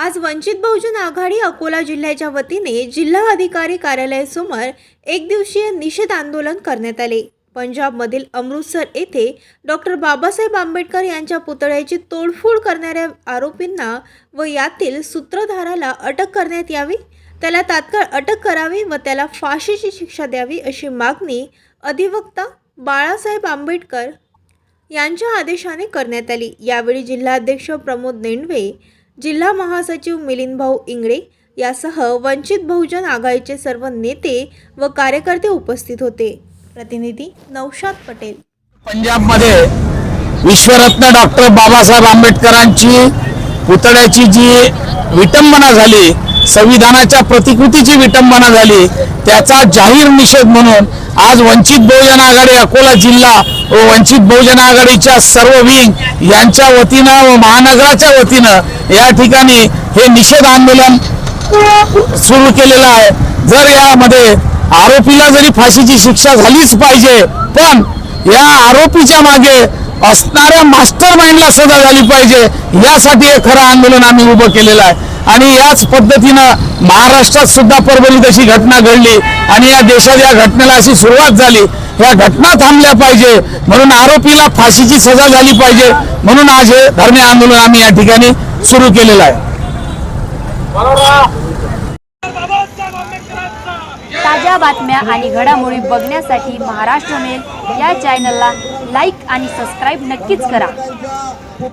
आज वंचित बहुजन आघाडी अकोला जिल्ह्याच्या वतीने जिल्हा अधिकारी कार्यालयासमोर एक दिवसीय निषेध आंदोलन करण्यात आले. पंजाबमधील अमृतसर येथे डॉक्टर बाबासाहेब आंबेडकर यांच्या पुतळ्याची तोडफोड करणाऱ्या आरोपींना व यातील सूत्रधाराला अटक करण्यात यावी त्याला तात्काळ अटक करावी व त्याला फाशीची शिक्षा द्यावी अशी मागणी अधिवक्ता बाळासाहेब आंबेडकर यांच्या आदेशाने करण्यात आली. यावेळी जिल्हाध्यक्ष प्रमोद नेंडवे जिल्हा महासचिव मिलिंद भाऊ इंगळे यासह वंचित बहुजन आघाडीचे सर्व नेते व कार्यकर्ते उपस्थित होते. प्रतिनिधी नौशाद पटेल. पंजाबमध्ये विश्वरत्न डॉक्टर बाबासाहेब आंबेडकरांची पुतळ्याची जी विटंबना झाली संविधानाच्या प्रतिकृतीची विटंबना झाली त्याचा जाहीर निषेध म्हणून आज वंचित बहुजन आघाडी अकोला जिल्हा व वंचित बहुजन आघाडीच्या सर्व विंग यांच्या वतीनं व महानगराच्या वतीनं या ठिकाणी हे निषेध आंदोलन सुरू केलेलं आहे. जर यामध्ये आरोपीला जरी फाशीची शिक्षा झालीच पाहिजे पण या आरोपीच्या मागे असणाऱ्या मास्टर माइंडला सजा झाली पाहिजे यासाठी हे खरं आंदोलन आम्ही उभं केलेलं आहे. आणि याच पद्धतीनं महाराष्ट्रात सुद्धा परभणीत अशी घटना घडली आणि या देशात या घटनेला अशी सुरुवात झाली. या घटना थांबल्या पाहिजे. म्हणून आरोपीला फाशीची सजा झाली पाहिजे. म्हणून आज हे धरणे आंदोलन आम्ही या ठिकाणी सुरू केलेलं आहे. ताज्या बातम्या आणि घडामोडी बघण्यासाठी महाराष्ट्र मेल या चॅनलला लाईक आणि सबस्क्राईब नक्कीच करा.